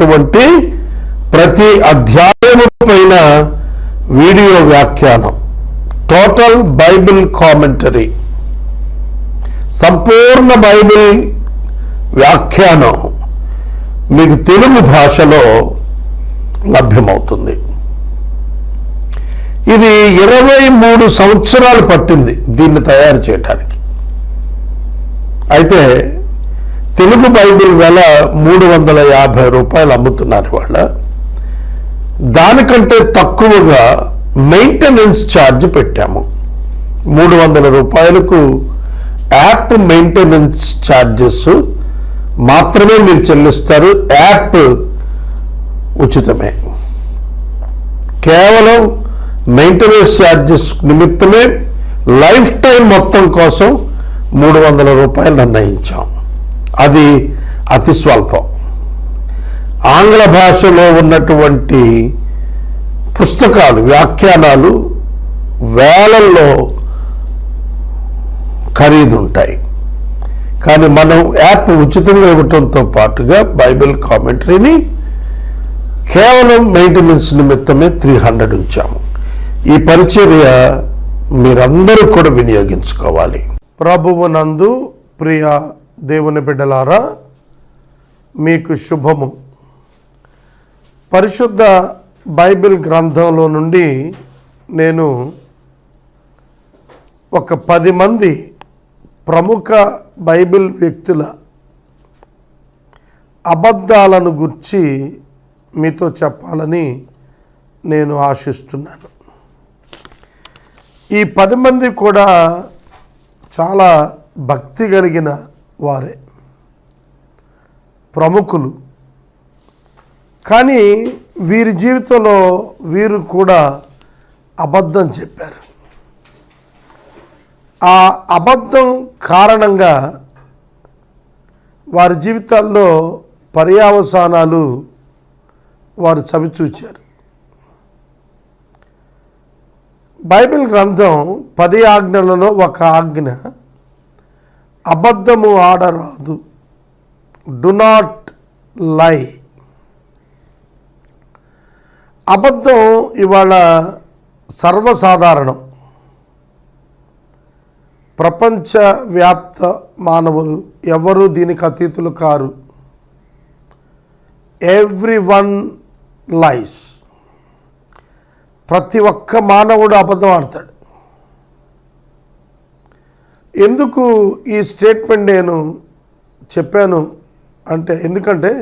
ఉన్నటువంటి ప్రతి అధ్యాయము పైన వీడియో వ్యాఖ్యానం. టోటల్ బైబిల్ కామెంటరీ సంపూర్ణ బైబిల్ వ్యాఖ్యానం మీకు తెలుగు భాషలో లభ్యమవుతుంది. ఇది ఇరవై మూడు సంవత్సరాలు పట్టింది దీన్ని తయారు చేయడానికి అయితే తెలుగు బైబిల్ వెల మూడు వందల యాభై రూపాయలు అమ్ముతున్నారు వాళ్ళ దానికంటే తక్కువగా మెయింటెనెన్స్ ఛార్జ్ పెట్టాము. మూడు వందల రూపాయలకు యాప్ మెయింటెనెన్స్ ఛార్జెస్ మాత్రమే మీరు చెల్లిస్తారు. యాప్ ఉచితమే. కేవలం మెయింటెనెన్స్ ఛార్జెస్ నిమిత్తమే లైఫ్ టైం మొత్తం కోసం మూడు వందల రూపాయలు నిర్ణయించాం. అది అతి స్వల్పం. ఆంగ్ల భాషలో ఉన్నటువంటి పుస్తకాలు వ్యాఖ్యానాలు వేలల్లో ఖరీదు ఉంటాయి కానీ మనం యాప్ ఉచితంగా ఇవ్వటంతో పాటుగా బైబిల్ కామెంటరీని కేవలం మెయింటెనెన్స్ నిమిత్తమే త్రీ హండ్రెడ్ ఉంచాము. ఈ పరిచర్య మీరందరూ కూడా వినియోగించుకోవాలి. ప్రభువు నందు ప్రియ దేవుని బిడ్డలారా మీకు శుభము. పరిశుద్ధ బైబిల్ గ్రంథంలో నుండి నేను ఒక పది మంది ప్రముఖ బైబిల్ వ్యక్తుల అబద్ధాలను గుర్చి మీతో చెప్పాలని నేను ఆశిస్తున్నాను. ఈ పది మంది కూడా చాలా భక్తి కలిగిన వారే. ప్రముఖులు. కానీ వీరి జీవితంలో వీరు కూడా అబద్ధం చెప్పారు. ఆ అబద్ధం కారణంగా వారి జీవితాల్లో పర్యావసానాలు వారు చవిచూచారు. బైబిల్ గ్రంథం పది ఆజ్ఞలలో ఒక ఆజ్ఞ అబద్ధము ఆడరాదు. డు నాట్ లై అబద్ధం ఇవాళ సర్వసాధారణం. ప్రపంచవ్యాప్త మానవులు ఎవరు దీనికి అతీతులు కారు? ఎవ్రీ వన్ లైస్ ప్రతి ఒక్క మానవుడు అబద్ధం ఆడతాడు. ఎందుకు ఈ స్టేట్మెంట్ నేను చెప్పాను అంటే ఎందుకంటే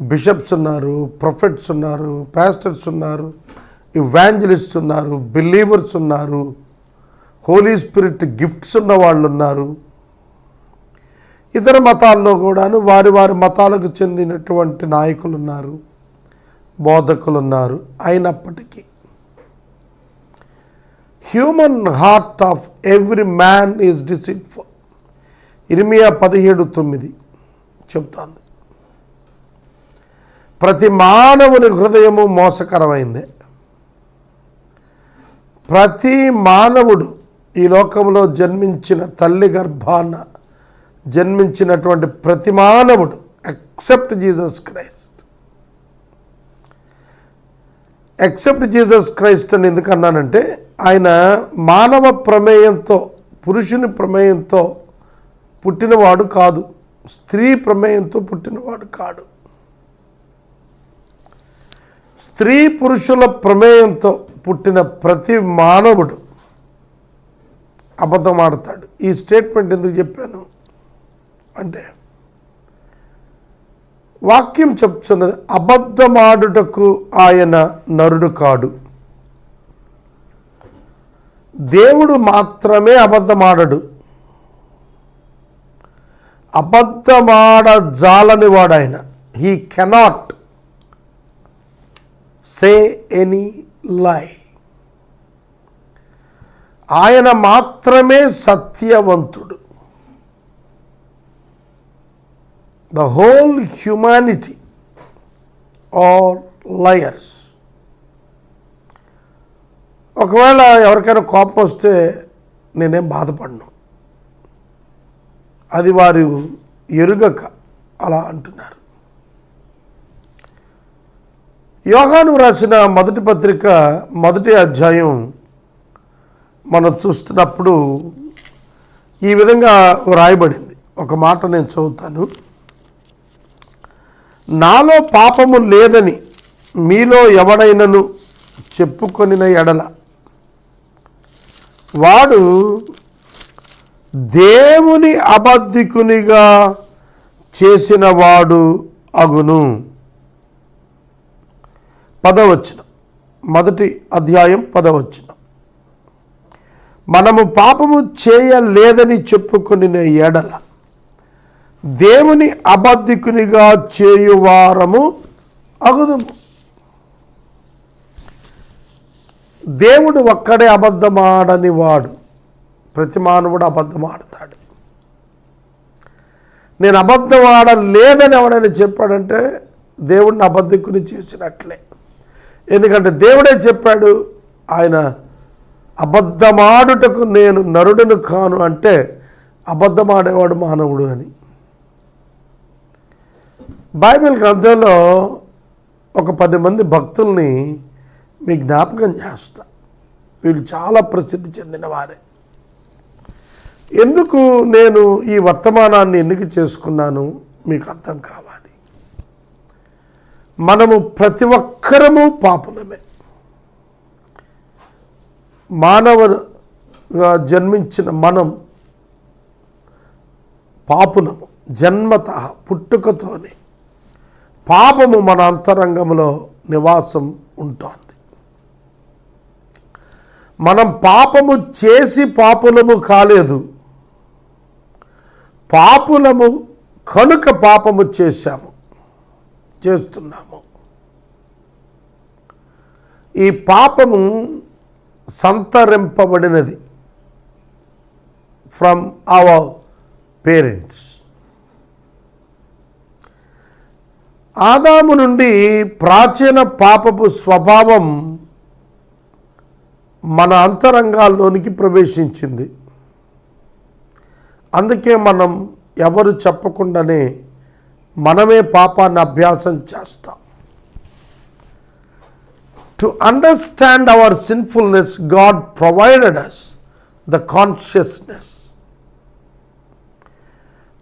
బిషప్స్ ఉన్నారు ప్రొఫెట్స్ ఉన్నారు పాస్టర్స్ ఉన్నారు ఇవాంజలిస్ట్ ఉన్నారు బిలీవర్స్ ఉన్నారు హోలీ స్పిరిట్ గిఫ్ట్స్ ఉన్న వాళ్ళు ఉన్నారు. ఇతర మతాల్లో కూడాను వారి వారి మతాలకు చెందినటువంటి నాయకులు ఉన్నారు బోధకులు ఉన్నారు అయినప్పటికీ. Human heart of every man is deceitful Jeremiah పదిహేడు తొమ్మిది చెప్తాను ప్రతి మానవుని హృదయము మోసకరమైందే. ప్రతి మానవుడు ఈ లోకంలో జన్మించిన తల్లి గర్భాన జన్మించినటువంటి ప్రతి మానవుడు except Jesus Christ except Jesus Christ అని ఎందుకన్నానంటే ఆయన మానవ ప్రమేయంతో పురుషుని ప్రమేయంతో పుట్టినవాడు కాదు. స్త్రీ ప్రమేయంతో పుట్టినవాడు కాడు. స్త్రీ పురుషుల ప్రమేయంతో పుట్టిన ప్రతి మానవుడు అబద్ధం ఆడతాడు. ఈ స్టేట్మెంట్ ఎందుకు చెప్పాను? అంటే వాక్యం చెప్తున్నది అబద్ధమాడుటకు ఆయన నరుడు కాడు. దేవుడు మాత్రమే అబద్ధమాడడు. అబద్ధమాడ జాలని వాడు ఆయన he cannot say any lie ఆయన మాత్రమే సత్యవంతుడు. The whole humanity are liars ఒకవేళ ఎవరికైనా కోపం వస్తే నేనేం బాధపడను. అది వారు ఎరుగక అలా అంటున్నారు. యోగాను రాసిన మొదటి పత్రిక మొదటి అధ్యాయం మనం చూస్తున్నప్పుడు ఈ విధంగా వ్రాయబడింది. ఒక మాట నేను చదువుతాను. నాలో పాపము లేదని మీలో ఎవడైనను చెప్పుకొనిన ఎడల వాడు దేవుని అబద్ధికునిగా చేసినవాడు అగును. పదవచ్చిన మొదటి అధ్యాయం పదవచ్చిన మనము పాపము చేయలేదని చెప్పుకుని ఎడల దేవుని అబద్ధికునిగా చేయువారము అగుదుము. దేవుడు ఒక్కడే అబద్ధమాడని వాడు. ప్రతి మానవుడు అబద్ధమాడతాడు. నేను అబద్ధం ఆడలేదని ఎవడైనా చెప్పాడంటే దేవుడిని అబద్ధికుని చేసినట్లే. ఎందుకంటే దేవుడే చెప్పాడు ఆయన అబద్ధమాడుటకు నేను నరుడను కాను అంటే అబద్ధమాడేవాడు మానవుడు అని. బైబిల్ గ్రంథంలో ఒక పది మంది భక్తుల్ని మీ జ్ఞాపకం చేస్తా. వీళ్ళు చాలా ప్రసిద్ధి చెందినవారే. ఎందుకు నేను ఈ వర్తమానాన్ని ఎన్నిక చేసుకున్నాను? మీకు అర్థం కావాలి. మనము ప్రతి ఒక్కరము పాపులమే. మానవుగా జన్మించిన మనం పాపులము జన్మత పుట్టుకతోనే. పాపము మన అంతరంగంలో నివాసం ఉంటాను. మనం పాపము చేసి పాపులము కాలేదు. పాపులము కనుక పాపము చేశాము. చేస్తున్నాము. ఈ పాపము సంతరింపబడినది. From our parents. ఆదాము నుండి ప్రాచీన పాపపు స్వభావం మన అంతరంగాల్లోనికి ప్రవేశించింది. అందుకే మనం ఎవరు చెప్పకుండానే మనమే పాపాన్ని అభ్యాసం చేస్తాం. To understand our sinfulness God provided us the consciousness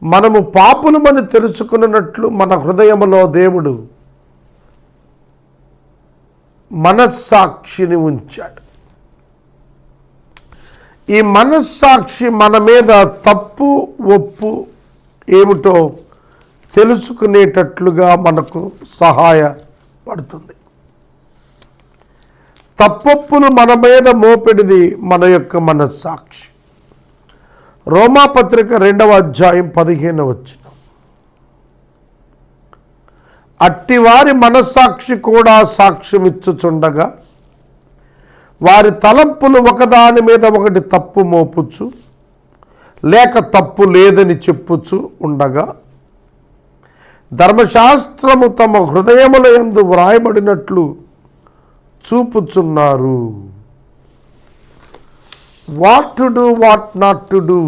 మనము పాపులమని తెలుసుకున్నట్లు మన హృదయంలో దేవుడు మనస్సాక్షిని ఉంచాడు. ఈ మనస్సాక్షి మన మీద తప్పు ఒప్పు ఏమిటో తెలుసుకునేటట్లుగా మనకు సహాయపడుతుంది. తప్పొప్పులు మన మీద మోపెడిది మన యొక్క మనస్సాక్షి. రోమాపత్రిక రెండవ అధ్యాయం పదిహేను వచ్చిన అట్టివారి మనస్సాక్షి కూడా సాక్ష్యమిచ్చుచుండగా వారి తలంపులు ఒకదాని మీద ఒకటి తప్పు మోపుచ్చు లేక తప్పు లేదని చెప్పుచు ఉండగా ధర్మశాస్త్రము తమ హృదయముల ఎందు వ్రాయబడినట్లు చూపుచున్నారు. What to do what not to do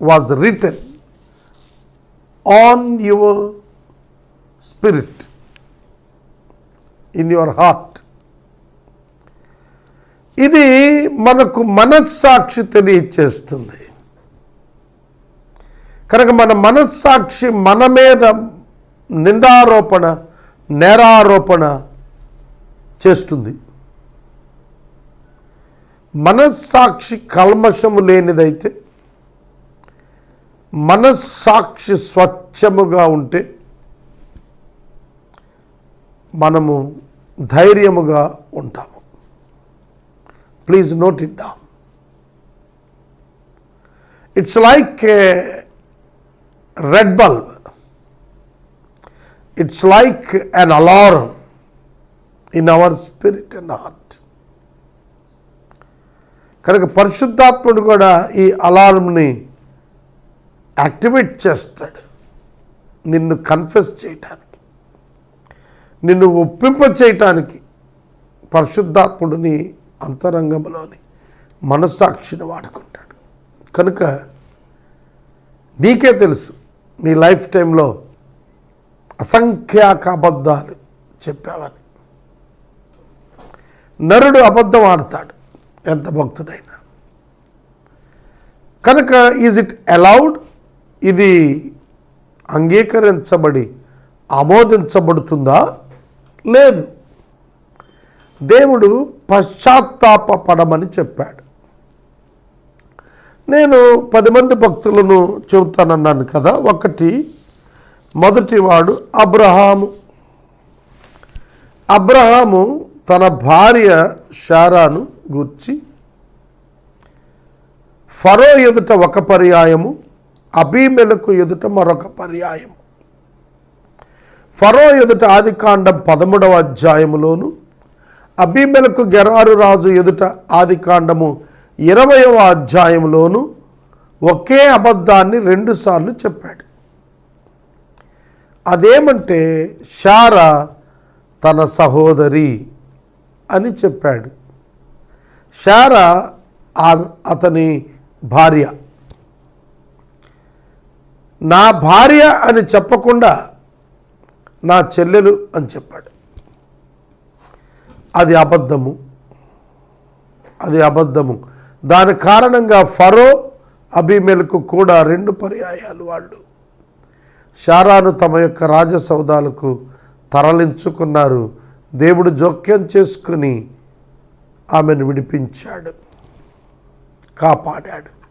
was written on your spirit in your heart ఇది మనకు మనస్సాక్షి తెలియచేస్తుంది. కనుక మన మనస్సాక్షి మన మీద నిందారోపణ నేరారోపణ చేస్తుంది. మనస్సాక్షి కల్మషము లేనిదైతే మనస్సాక్షి స్వచ్ఛముగా ఉంటే మనము ధైర్యముగా ఉంటాము. Please note it down it's like red bulb it's like an alarm in our spirit and heart కనుక పరిశుద్ధాత్ముడు కూడా ఈ అలారంని యాక్టివేట్ చేస్తాడు. నిన్ను కన్ఫెస్ చేయటానికి నిన్ను ఒప్పింప చేయటానికి పరిశుద్ధాత్ముడిని అంతరంగంలోని మనస్సాక్షిని వాడుకుంటాడు. కనుక నీకే తెలుసు నీ లైఫ్ టైంలో అసంఖ్యాక అబద్ధాలు చెప్పావని. నరుడు అబద్ధం ఆడతాడు ఎంత భక్తుడైనా. కనుక ఈజ్ ఇట్ అలౌడ్? ఇది అంగీకరించబడి ఆమోదించబడుతుందా? లేదు. దేవుడు పశ్చాత్తాపడమని చెప్పాడు. నేను పది మంది భక్తులను చెబుతానన్నాను కదా ఒకటి మొదటివాడు అబ్రహాము. అబ్రహాము తన భార్య షారాను గూర్చి ఫరో ఎదుట ఒక పర్యాయము అబీమెలకు ఎదుట మరొక పర్యాయము. ఫరో ఎదుట ఆదికాండం పదమూడవ అధ్యాయములోను అబీమెలకు గెరారు రాజు ఎదుట ఆదికాండము ఇరవయవ అధ్యాయంలోను ఒకే అబద్ధాన్ని రెండుసార్లు చెప్పాడు. అదేమంటే షారా తన సహోదరి అని చెప్పాడు. షారా ఆ- అతని భార్య. నా భార్య అని చెప్పకుండా నా చెల్లెలు అని చెప్పాడు. అది అబద్ధము. అది అబద్ధము. దాని కారణంగా ఫరో అభిమేలకు కూడా రెండు పర్యాయాలు వాళ్ళు. షారాను తమ యొక్క రాజసౌదాలకు తరలించుకున్నారు. దేవుడు జోక్యం చేసుకుని ఆమెను విడిపించాడు. కాపాడాడు.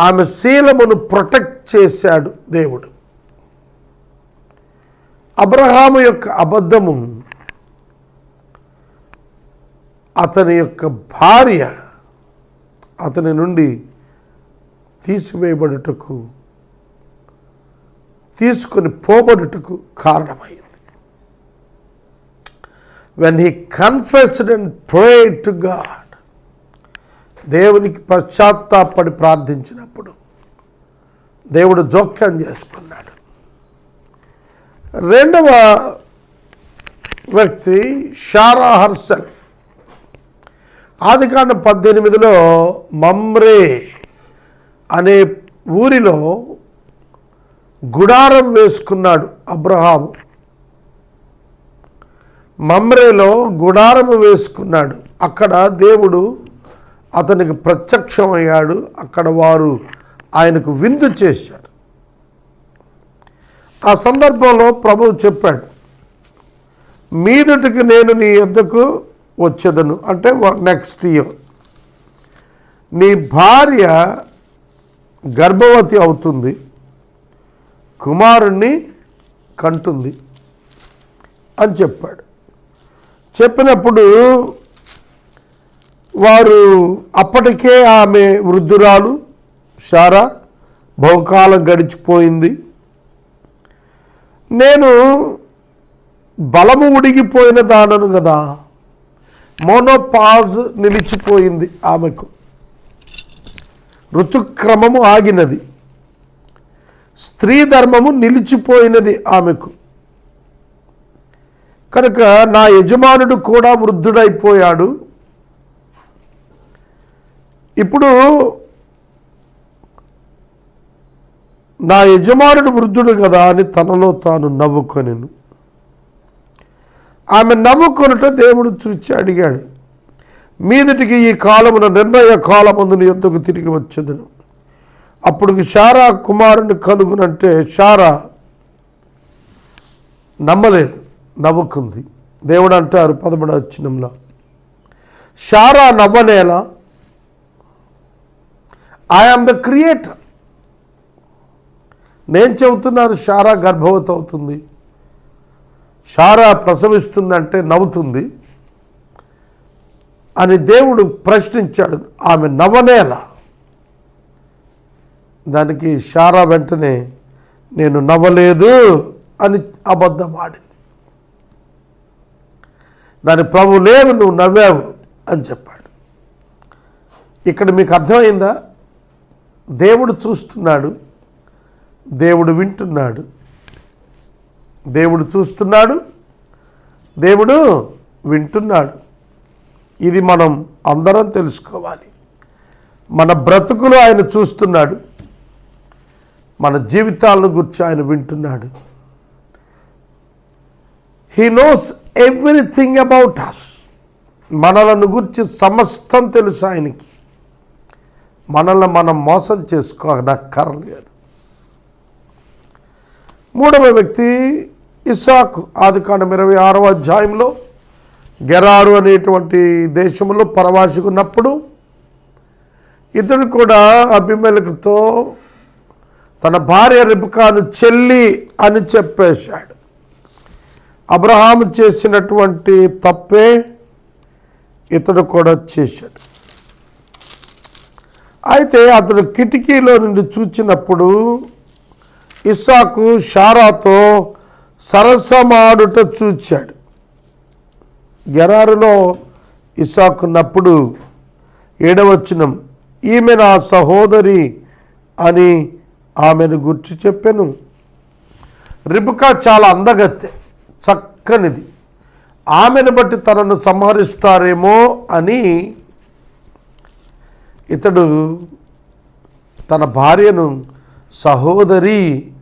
ఆమె శీలమును ప్రొటెక్ట్ చేశాడు దేవుడు. అబ్రహాము యొక్క అబద్ధము అతని యొక్క భార్య అతని నుండి తీసివేయబడుటకు తీసుకొని పోబడుటకు కారణమైంది. When he confessed and pray to God దేవునికి పశ్చాత్తాపడి ప్రార్థించినప్పుడు దేవుడు జోక్యం చేసుకున్నాడు. రెండవ వ్యక్తి షారా హర్సెల్ఫ్ ఆదికాండం పద్దెనిమిదిలో మమ్రే అనే ఊరిలో గుడారం వేసుకున్నాడు అబ్రహాము. మమ్రేలో గుడారము వేసుకున్నాడు. అక్కడ దేవుడు అతనికి ప్రత్యక్షమయ్యాడు. అక్కడ వారు ఆయనకు విందు చేశారు. ఆ సందర్భంలో ప్రభువు చెప్పాడు మీదుటికి నేను నీ యొద్దకు వచ్చేదను. అంటే నెక్స్ట్ ఇయర్ నీ భార్య గర్భవతి అవుతుంది. కుమారుణ్ణి కంటుంది అని చెప్పాడు. చెప్పినప్పుడు వారు అప్పటికే ఆమె వృద్ధురాలు షారా బహుకాలం గడిచిపోయింది. నేను బలము ఉడిగిపోయిన దానను కదా. మోనోపాజ్ నిలిచిపోయింది ఆమెకు. ఋతుక్రమము ఆగినది. స్త్రీ ధర్మము నిలిచిపోయినది ఆమెకు. కనుక నా యజమానుడు కూడా వృద్ధుడైపోయాడు. ఇప్పుడు నా యజమానుడు వృద్ధుడు కదా అని తనలో తాను నవ్వుకొనిను. ఆమె నవ్వుకొనుట దేవుడు చూచి అడిగాడు మీదటికి ఈ కాలమున నిర్ణయ కాలమందు నీ యొద్దకు తిరిగి వచ్చేదను. అప్పుడు షారా కుమారుని కలుగునంటే షారా నమ్మలేదు నవ్వుకుంది. దేవుడు అంటారు పదమూడు వచ్చినంలో షారా నవ్వనేలా? ఐ ద క్రియేటర్ నేను చెబుతున్నాను షారా గర్భవతి అవుతుంది. షారా ప్రసవిస్తుందంటే నవ్వుతుంది అని దేవుడు ప్రశ్నించాడు. ఆమె నవ్వనేలా? దానికి షారా వెంటనే నేను నవ్వలేదు అని అబద్ధం ఆడింది దాని ప్రభు లేదు నువ్వు నవ్వావు అని చెప్పాడు. ఇక్కడ మీకు అర్థమైందా? దేవుడు చూస్తున్నాడు దేవుడు వింటున్నాడు దేవుడు చూస్తున్నాడు దేవుడు వింటున్నాడు. ఇది మనం అందరం తెలుసుకోవాలి. మన బ్రతుకులు ఆయన చూస్తున్నాడు. మన జీవితాలను గురించి ఆయన వింటున్నాడు. He knows everything about us మనలను గురించి సమస్తం తెలుసు ఆయనకి. మనల్ని మనం మోసం చేసుకోనక్కర్లేదు మూడవ వ్యక్తి ఇసాక్ ఆదికాండం ఇరవై ఆరవ అధ్యాయంలో గెరారు అనేటువంటి దేశంలో పరవాసుకున్నప్పుడు ఇతడు కూడా అభిమేలకుతో తన భార్య రిబకాను చెల్లి అని చెప్పేశాడు. అబ్రహాం చేసినటువంటి తప్పే ఇతడు కూడా చేశాడు. అయితే అతడు కిటికీలో నుండి చూచినప్పుడు ఇస్సాకు షారాతో సరసమాడుట చూచాడు. గెరారులో ఇస్సాకున్నప్పుడు ఏడవచనం ఈమె నా సహోదరి అని ఆమెను గుర్చి చెప్పాను. రిబుకా చాలా అందగత్తె చక్కనిది. ఆమెను బట్టి తనను సంహరిస్తారేమో అని ఇతడు తన భార్యను సహోదరి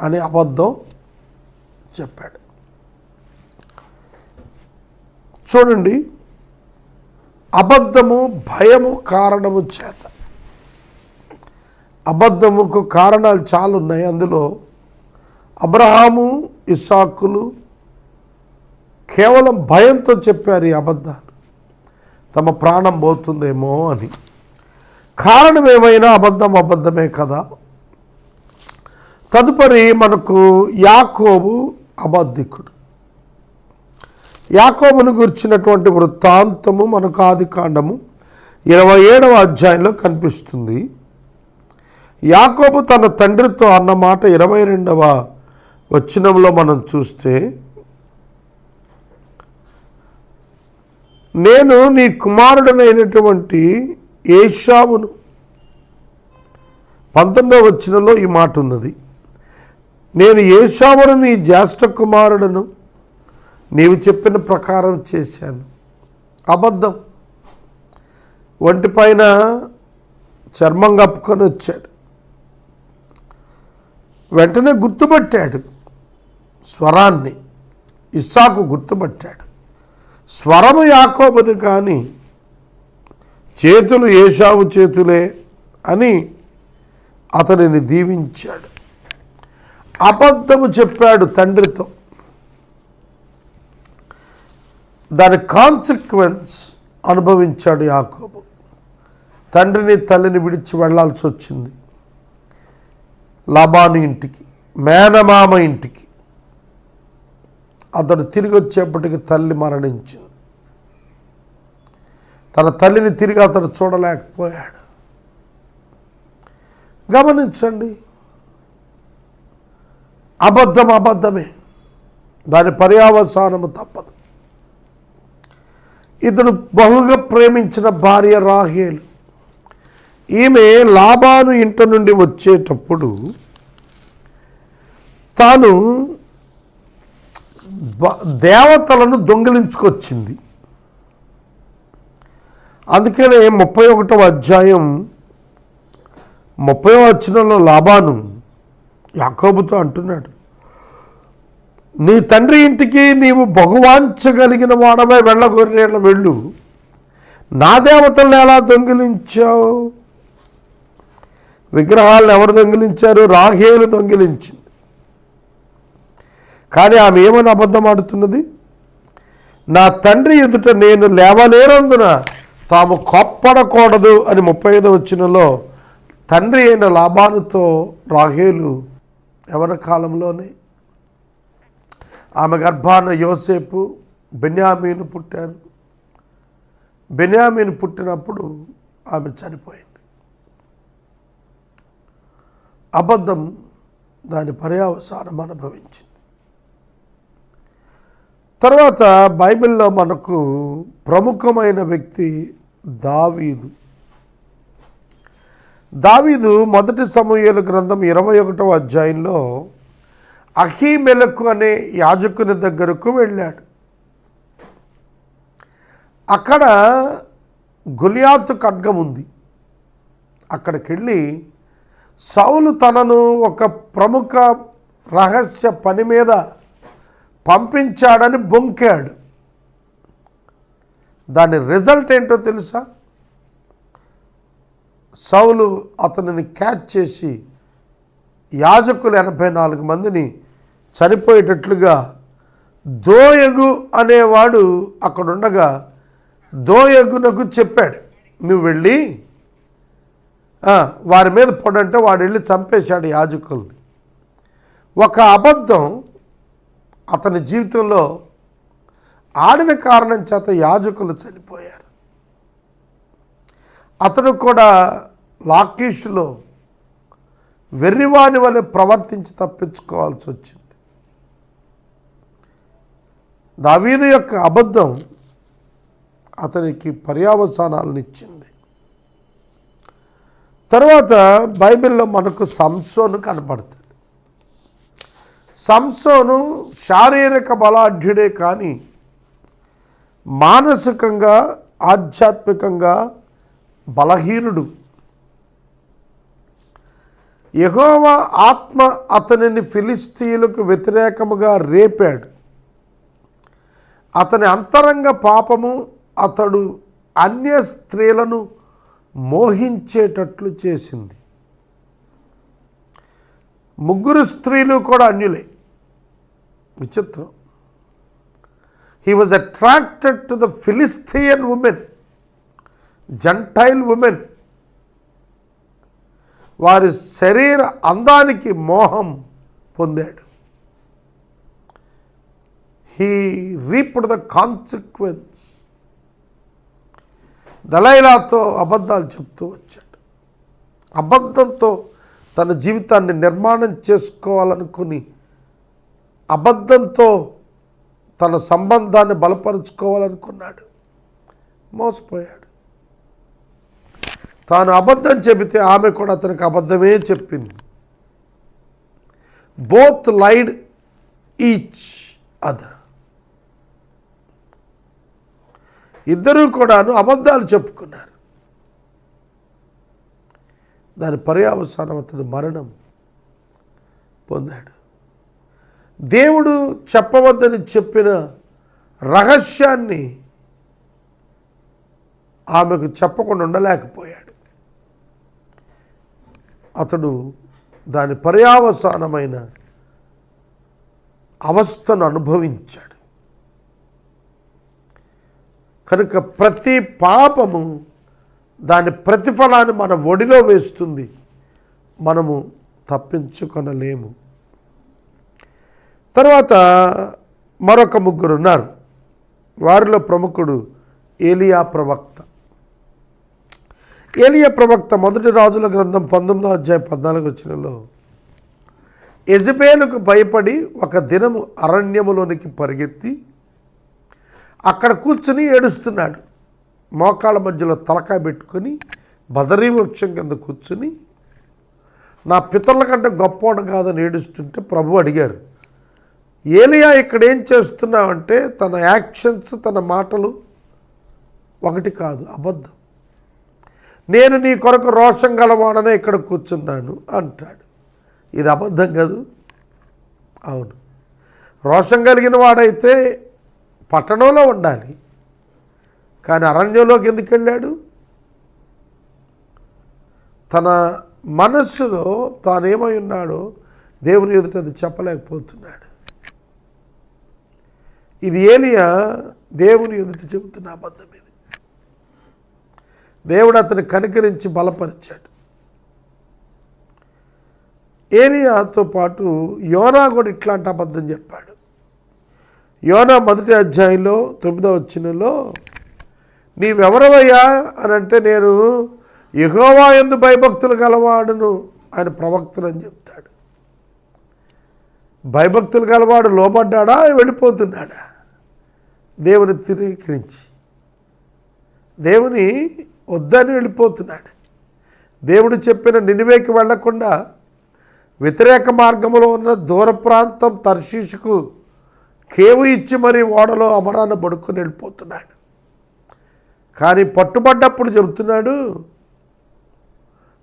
అని అబద్ధం చెప్పాడు. చూడండి అబద్ధము భయము కారణము చేత. అబద్ధముకు కారణాలు చాలా ఉన్నాయి. అందులో అబ్రహాము ఇస్సాకులు కేవలం భయంతో చెప్పారు ఈ అబద్ధాలు. తమ ప్రాణం పోతుందేమో అని. కారణం ఏమైనా అబద్ధం అబద్ధమే కదా. తదుపరి మనకు యాకోబు అబద్ధికుడు. యాకోబును గుర్చినటువంటి వృత్తాంతము మనకు ఆది కాండము ఇరవై ఏడవ అధ్యాయంలో కనిపిస్తుంది. యాకోబు తన తండ్రితో అన్న మాట ఇరవై రెండవ వచనంలో మనం చూస్తే నేను నీ కుమారుడనైనటువంటి ఏషావును. పంతొమ్మిదవ వచ్చినలో ఈ మాట ఉన్నది. నేను ఏషావును నీ జ్యేష్ఠ కుమారుడును. నీవు చెప్పిన ప్రకారం చేశాను. అబద్ధం. ఒంటిపైన చర్మం కప్పుకొని వచ్చాడు. వెంటనే గుర్తుపట్టాడు. స్వరాన్ని. ఇస్సాకు గుర్తుపట్టాడు. స్వరము యాకోబది కానీ చేతులు ఏషావు చేతులే అని అతనిని దీవించాడు. అబద్ధము చెప్పాడు తండ్రితో. దాని కాన్సిక్వెన్స్ అనుభవించాడు యాకోబు. తండ్రిని తల్లిని విడిచి వెళ్ళాల్సి వచ్చింది. లాబాను ఇంటికి మేనమామ ఇంటికి. అతడు తిరిగి వచ్చేప్పటికి తల్లి మరణించింది. తన తల్లిని తిరిగి అతడు చూడలేకపోయాడు. గమనించండి అబద్ధం అబద్ధమే. దాని పర్యావసానము తప్పదు. ఇతడు బహుగా ప్రేమించిన భార్య రాహేలు. ఈమె లాభాను ఇంట నుండి వచ్చేటప్పుడు తాను దేవతలను దొంగిలించుకొచ్చింది. అందుకనే ముప్పై ఒకటవ అధ్యాయం ముప్పై వచ్చిన లాభాను యాకోబుతో అంటున్నాడు నీ తండ్రి ఇంటికి నీవు బహువాంచగలిగిన వాడమై వెళ్ళగొర్రెళ్ళ వెళ్ళు. నా దేవతలను ఎలా దొంగిలించావు? విగ్రహాలను ఎవరు దొంగిలించారు? రాహేలు దొంగిలించింది. కానీ ఆమె ఏమని అబద్ధం ఆడుతున్నది? నా తండ్రి ఎదుట నేను లేవలేనందున తాము కొప్పడకూడదు అని ముప్పై ఐదో వచ్చినలో తండ్రి అయిన లాభానుతో రాహేలు ఎవరి కాలంలోనే? ఆమె గర్భాన యోసేపు బెన్యామీను పుట్టారు. బెన్యామీను పుట్టినప్పుడు ఆమె చనిపోయింది. అబద్ధం దాని పర్యావసానం అనుభవించింది. తర్వాత బైబిల్లో మనకు ప్రముఖమైన వ్యక్తి దావీదు. దావీదు మొదటి సమూహల గ్రంథం ఇరవై ఒకటవ అధ్యాయంలో అహీమెలకు అనే యాజకుని దగ్గరకు వెళ్ళాడు. అక్కడ గులియాతు ఖడ్గం ఉంది. అక్కడికి వెళ్ళి సౌలు తనను ఒక ప్రముఖ రహస్య పని మీద పంపించాడని బొంకాడు. దాని రిజల్ట్ ఏంటో తెలుసా? సౌలు అతనిని క్యాచ్ చేసి యాజకులు ఎనభై నాలుగు మందిని చనిపోయేటట్లుగా దోయగు అనేవాడు అక్కడుండగా దోయగునకు చెప్పాడు నువ్వు వెళ్ళి వారి మీద పడంటే వాడు వెళ్ళి చంపేశాడు యాజకుల్ని. ఒక అబద్ధం అతని జీవితంలో ఆడిన కారణం చేత యాజకులు చనిపోయారు. అతను కూడా లాకీషులో వెర్రివాని వలె ప్రవర్తించి తప్పించుకోవాల్సి వచ్చింది. దావీదు యొక్క అబద్ధం అతనికి పర్యావసానాలను ఇచ్చింది. తర్వాత బైబిల్లో మనకు సంసోను కనపడుతుంది. సంసోను శారీరక బలాఢ్యుడే కానీ మానసికంగా ఆధ్యాత్మికంగా బలహీనుడు. యహోవా ఆత్మ అతనిని ఫిలిస్తీయులకు వ్యతిరేకముగా రేపాడు. అతని అంతరంగ పాపము అతడు అన్య స్త్రీలను మోహించేటట్లు చేసింది. ముగ్గురు స్త్రీలు కూడా అన్యులే. విచిత్రం. He was attracted to the Philistine women Gentile women. వారి శరీర అందానికి మోహం పొందాడు. He reaped the consequence. దలైలాతో అబద్ధాలు చెప్తూ వచ్చాడు. అబద్ధంతో తన జీవితాన్ని నిర్మాణం చేసుకోవాలనుకుని అబద్ధంతో తన సంబంధాన్ని బలపరుచుకోవాలనుకున్నాడు. మోసపోయాడు. తాను అబద్ధం చెబితే ఆమె కూడా అతనికి అబద్ధమే చెప్పింది. బోత్ లైడ్ ఈచ్ అదర్ ఇద్దరూ కూడాను అబద్ధాలు చెప్పుకున్నారు. దాని పర్యావసానం అతడు మరణం పొందాడు. దేవుడు చెప్పవద్దని చెప్పిన రహస్యాన్ని ఆమెకు చెప్పకుండా ఉండలేకపోయాడు. అతడు దాని పర్యావసానమైన అవస్థను అనుభవించాడు. కనుక ప్రతి పాపము దాని ప్రతిఫలాన్ని మన ఒడిలో వేస్తుంది. మనము తప్పించుకొనలేము. తర్వాత మరొక ముగ్గురు ఉన్నారు. వారిలో ప్రముఖుడు ఏలియా ప్రవక్త. ఏలియా ప్రవక్త మొదటి రాజుల గ్రంథం పంతొమ్మిదో అధ్యాయం పద్నాలుగు వచ్చినలో యజబేలుకు భయపడి ఒక దినము అరణ్యములోనికి పరిగెత్తి అక్కడ కూర్చుని ఏడుస్తున్నాడు. మోకాళ్ళ మధ్యలో తలకాయ పెట్టుకొని బదరీ వృక్షం కింద కూర్చుని నా పితరుల కంటే గొప్పవాడు కాదని ఏడుస్తుంటే ప్రభు అడిగారు ఏలియా ఇక్కడ ఏం చేస్తున్నావంటే తన యాక్షన్స్ తన మాటలు ఒకటి కాదు అబద్ధం. నేను నీ కొరకు రోషం గలవాడనే ఇక్కడ కూర్చున్నాను అంటాడు. ఇది అబద్ధం కాదు? అవును. రోషం కలిగిన వాడైతే పట్టణంలో ఉండాలి. కానీ అరణ్యంలోకి ఎందుకు వెళ్ళాడు? తన మనస్సులో తానేమై ఉన్నాడో దేవుని ఎదుట అది చెప్పలేకపోతున్నాడు. ఇది ఏలియా దేవుని ఎదుట చెబుతున్న అబద్ధం ఇది. దేవుడు అతని కనికరించి బలపరిచాడు. ఏలియాతో పాటు యోనా కూడా ఇట్లాంటి అబద్ధం చెప్పాడు. యోనా మొదటి అధ్యాయంలో తొమ్మిదో వచ్చినలో నీవెవరవయ్యా? అని అంటే నేను ఎగోవా ఎందు భయభక్తులు గలవాడును ఆయన ప్రవక్తలు అని చెప్తాడు. భయభక్తులు గలవాడు లోబడ్డాడా? వెళ్ళిపోతున్నాడా? దేవుని తిరిగిరించి దేవుని వద్దని వెళ్ళిపోతున్నాడు. దేవుడు చెప్పిన నినివేకి వెళ్ళకుండా వ్యతిరేక మార్గంలో ఉన్న దూర ప్రాంతం తర్శీషుకు కేవు ఇచ్చి మరి ఓడలో అమరాన పడుకొని వెళ్ళిపోతున్నాడు. కానీ పట్టుబడ్డప్పుడు చెబుతున్నాడు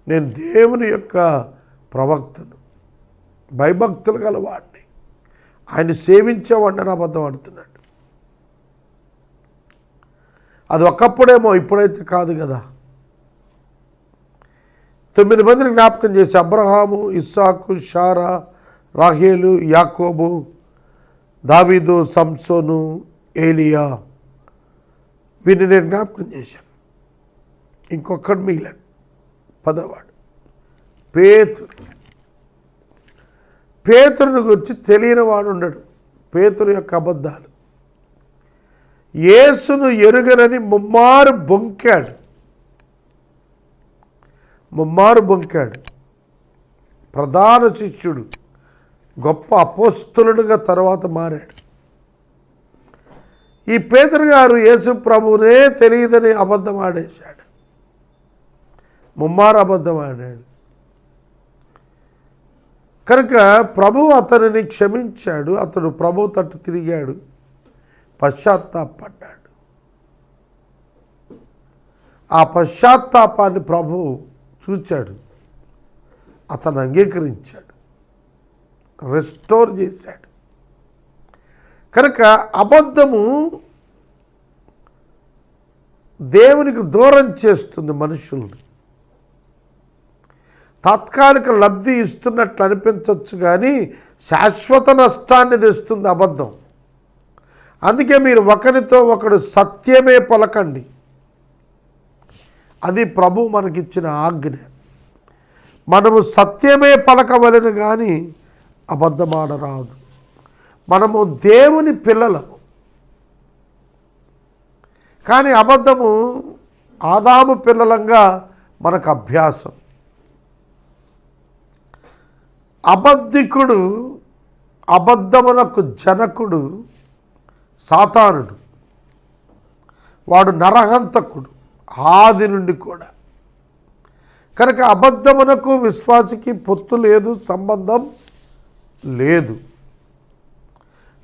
నేను దేవుని యొక్క ప్రవక్తను భయభక్తులు గలవాడిని. ఆయన సేవించేవాడిని అని అబద్ధం ఆడుతున్నాడు. అది ఒకప్పుడేమో ఇప్పుడైతే కాదు కదా. తొమ్మిది మందిని జ్ఞాపకం చేసి అబ్రహాము ఇస్సాకు షారా రాహేలు యాకోబు దావీదు సంసోను ఏలియా వీరిని నేను జ్ఞాపకం చేశాను. ఇంకొకడు మిగిలాడు పదవాడు. పేతురు. పేతురుని గురించి తెలియని వాడు ఉండడు. పేతురు యొక్క అబద్ధాలు. యేసును ఎరుగనని ముమ్మారు బొంకాడు. ముమ్మారు బొంకాడు. ప్రధాన శిష్యుడు గొప్ప అపోస్తులుడుగా తర్వాత మారాడు. ఈ పేదరు గారు యేసు ప్రభువునే తెలియదని అబద్ధం ఆడేశాడు. ముమ్మారు అబద్ధం ఆడాడు. కనుక ప్రభు అతనిని క్షమించాడు అతడు ప్రభు తట్టు తిరిగాడు. పశ్చాత్తాపడ్డాడు ఆ పశ్చాత్తాపాన్ని ప్రభు చూచాడు. అతను అంగీకరించాడు. రెస్టోర్ చేశాడు. కనుక అబద్ధము దేవునికి దూరం చేస్తుంది మనుషుల్ని. తాత్కాలిక లబ్ధి ఇస్తున్నట్లు అనిపించవచ్చు కానీ శాశ్వత నష్టాన్ని తెస్తుంది అబద్ధం. అందుకే మీరు ఒకరితో ఒకడు సత్యమే పలకండి. అది ప్రభు మనకిచ్చిన ఆజ్ఞ. మనము సత్యమే పలకవలను కానీ అబద్ధమాడరాదు మనము దేవుని పిల్లలము. కానీ అబద్ధము ఆదాము పిల్లలంగా మనకు అభ్యాసం. అబద్ధికుడు అబద్ధమునకు జనకుడు సాతానుడు. వాడు నరహంతకుడు ఆది నుండి కూడా. కనుక అబద్ధమునకు విశ్వాసికి పొత్తు లేదు సంబంధం లేదు.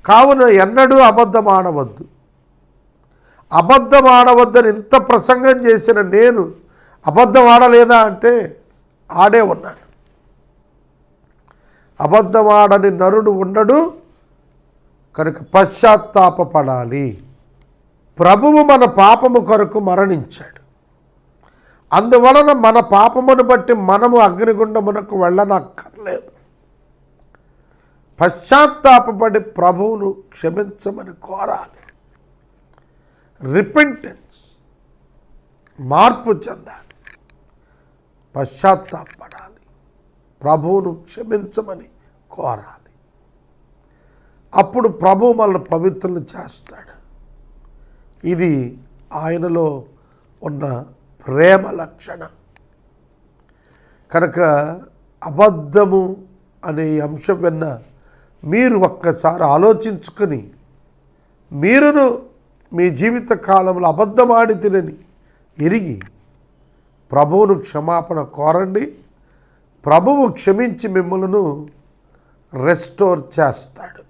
కావున ఎన్నడూ అబద్ధం ఆడవద్దు అబద్ధం ఆడవద్దని ఇంత ప్రసంగం చేసిన నేను అబద్ధం ఆడలేదా అంటే ఆడే ఉన్నాను. అబద్ధం ఆడని నరుడు ఉండడు కనుక పశ్చాత్తాపపడాలి. ప్రభువు మన పాపము కొరకు మరణించాడు. అందువలన మన పాపమును బట్టి మనము అగ్నిగుండమునకు వెళ్ళనక్కర్లేదు. పశ్చాత్తాపపడి ప్రభువును క్షమించమని కోరాలి. రిపెంటెన్స్ మార్పు చెందాలి. పశ్చాత్తాపడాలి ప్రభువును క్షమించమని కోరాలి. అప్పుడు ప్రభు మనల్ని పవిత్రులు చేస్తాడు. ఇది ఆయనలో ఉన్న ప్రేమ లక్షణం. కనుక అబద్ధము అనే అంశం విన్న మీరు ఒక్కసారి ఆలోచించుకొని మీరును మీ జీవిత కాలంలో అబద్ధమాడి తినని ఎరిగి ప్రభువును క్షమాపణ కోరండి. ప్రభువు క్షమించి మిమ్మలను రెస్టోర్ చేస్తాడు.